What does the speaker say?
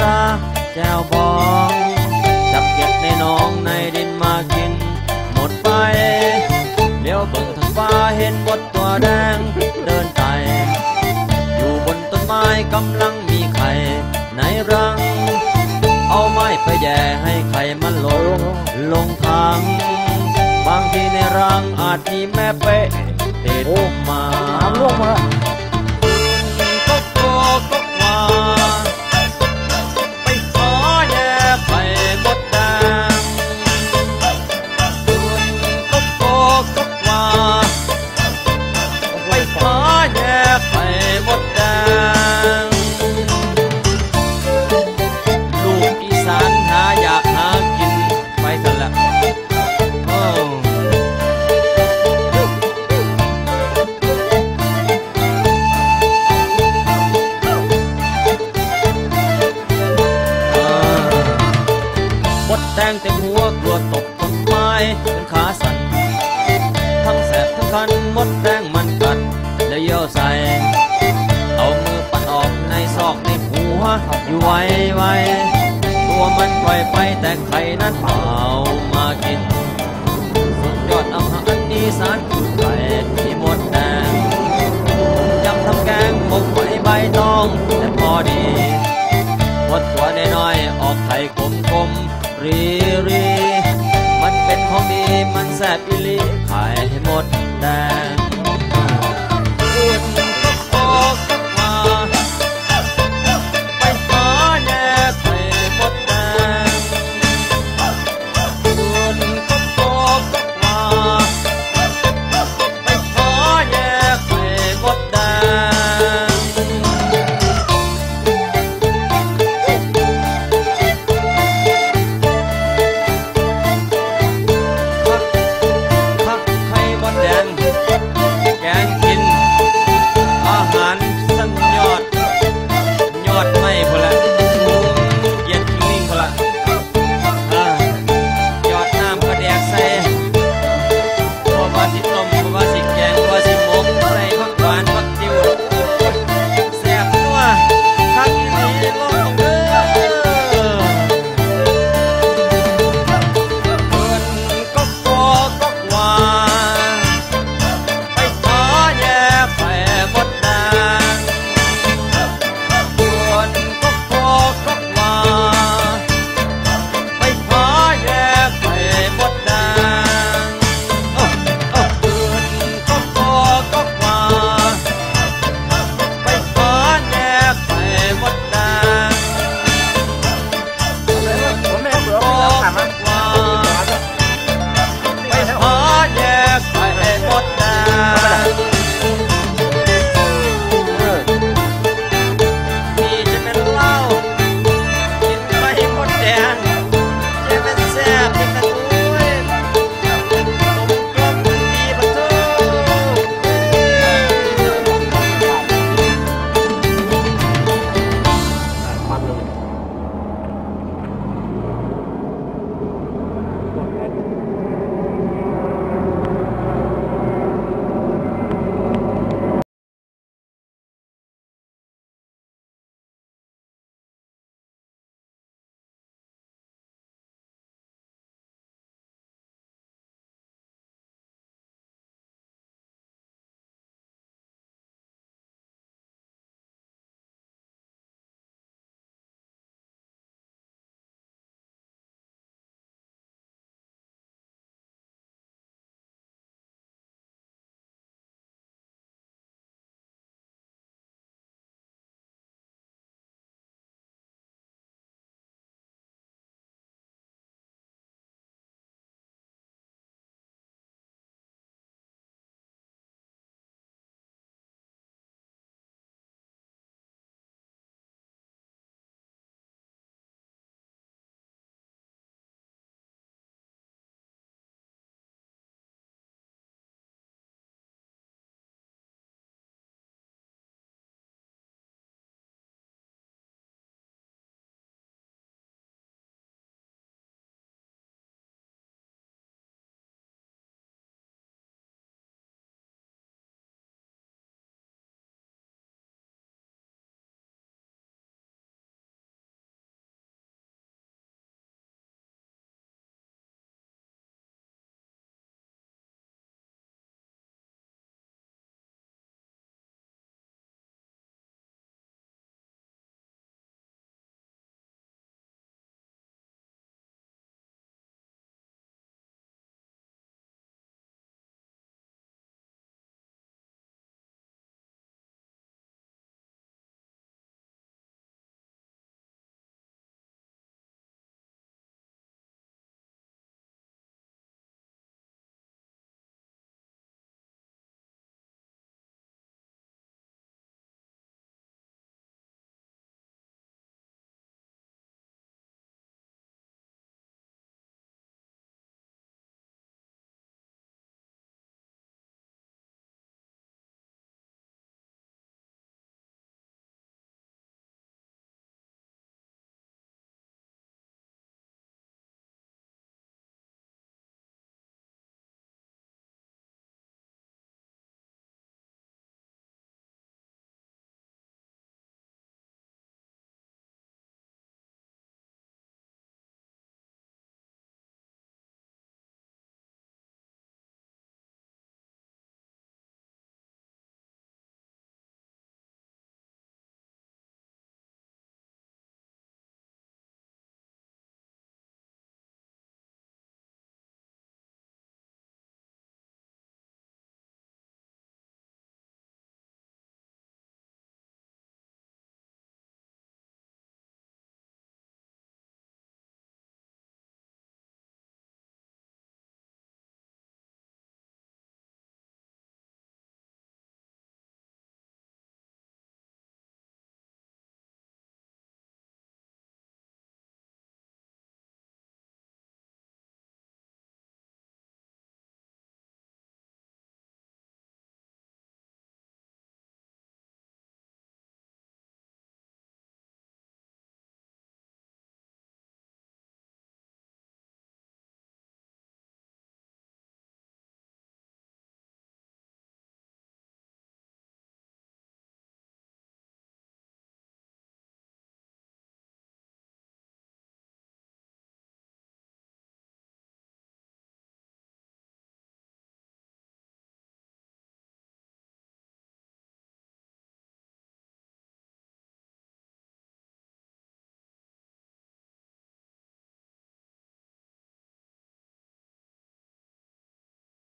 ราแจวบองจับเก็บในหนองในดินมากิน หมดไปเลี้ยวเบิ่งทางฟ้าเห็นบดตัวแดงเดินไตอยู่บนต้นไม้กำลังมีไข่ในรัง เอาไม้ไปแย่ให้ไข่มันหลงลงทาง บางทีในรังอาจมีแม่เป๊ะติดมาล่วงมา ดแดงเต็มหัวกลัวตกต้นไม้จนขาสั่นทั้งแสบทั้งคันมดแดงมันกัดแล้วเยี่ยวใส่เอามือปัดออกในซอกในหัวอยู่ไวไวตัวมันปล่อยไปแต่ไข่นั้นเปล่ามากิน สุดยอดอาหารอีสานคือไข่ที่มดแดงยำทำแกงหมกไว้ใบตองแต่พอดีมดตัวน้อย